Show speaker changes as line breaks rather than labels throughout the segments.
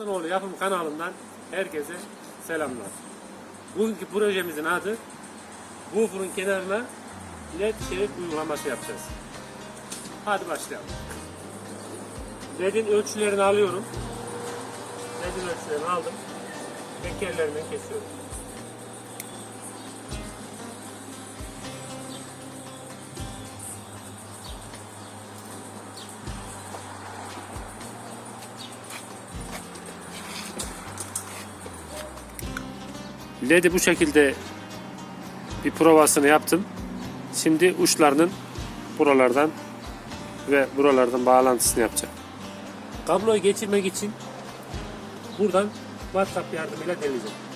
Aslanoğlu Yapım kanalından herkese selamlar. Bugünkü projemizin adı Woofer'ın kenarına led şerit uygulaması yapacağız. Hadi başlayalım. LED'in ölçülerini alıyorum. LED'in ölçülerini aldım. Tekerlerinden kesiyorum. LED'i bu şekilde bir provasını yaptım. Şimdi uçlarının buralardan ve buralardan bağlantısını yapacağım. Kabloyu geçirmek için buradan WhatsApp yardımıyla deleceğim.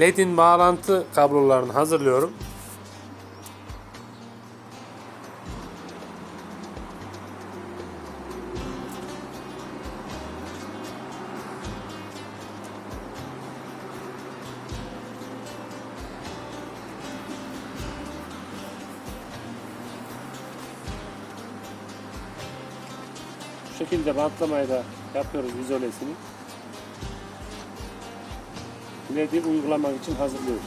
LED'in bağlantı kablolarını hazırlıyorum. Şekilde bantlamayı da yapıyoruz izolesini. LED'i uygulamak için hazırlıyoruz.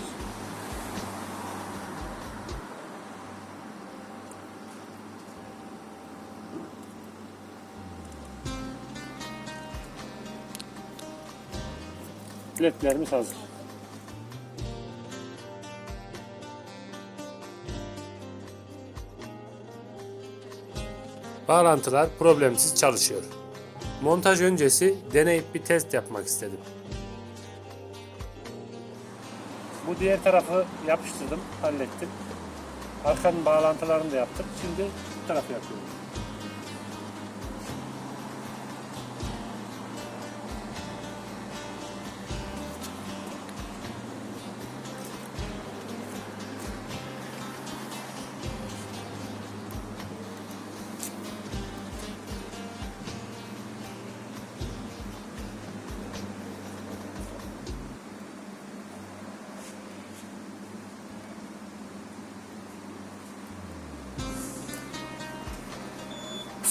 LED'lerimiz hazır. Bağlantılar problemsiz çalışıyor. Montaj öncesi deneyip bir test yapmak istedim. Bu diğer tarafı yapıştırdım, hallettim. Arkanın bağlantılarını da yaptım. Şimdi bu tarafı yapıyorum.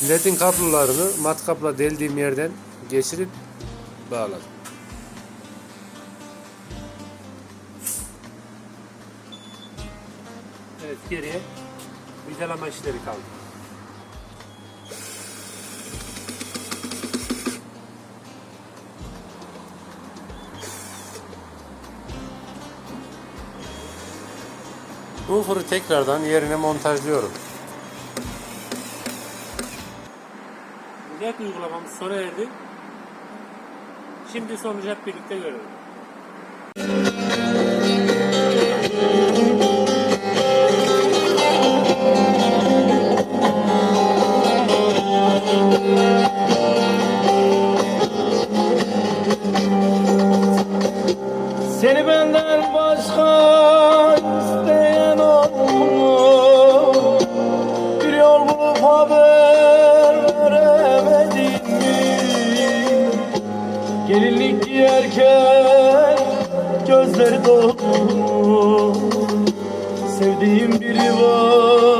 LED'in kablolarını matkapla deldiğim yerden geçirip bağladım. Evet geriye vidalama işleri kaldı. Woofer'ı tekrardan yerine montajlıyorum. LED uygulamamız sona erdi. Şimdi sonucu hep birlikte görelim.
Seni benden başka isteyen oldu Bir yol bulup haber Giyerken gözleri doldu. Sevdiğim biri var